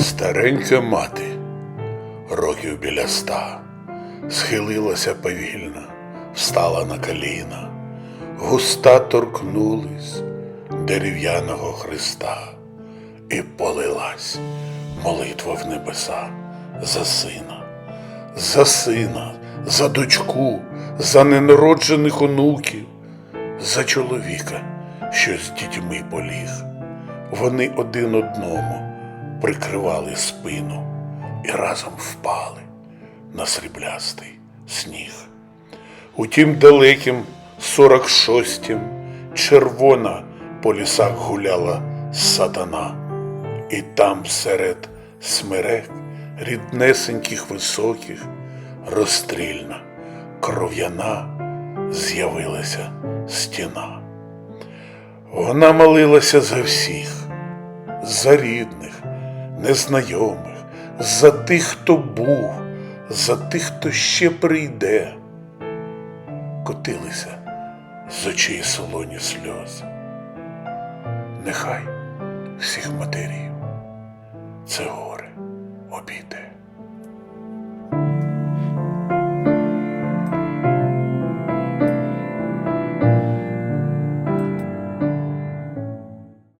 Старенька мати, років біля ста, схилилася повільно, встала на коліна, густа торкнулись дерев'яного Христа, і полилась молитва в небеса за сина, за сина, за дочку, за ненароджених онуків, за чоловіка, що з дітьми поліг. Вони один одному прикривали спину і разом впали на сріблястий сніг. Утім, далеким сорок шостім червона по лісах гуляла сатана, і там серед смерек ріднесеньких високих розстрільна, кров'яна з'явилася стіна. Вона молилася за всіх, за рідних, незнайомих, за тих, хто був, за тих, хто ще прийде. Котилися з очей солоні сльози. Нехай всіх матерів це горе обійде.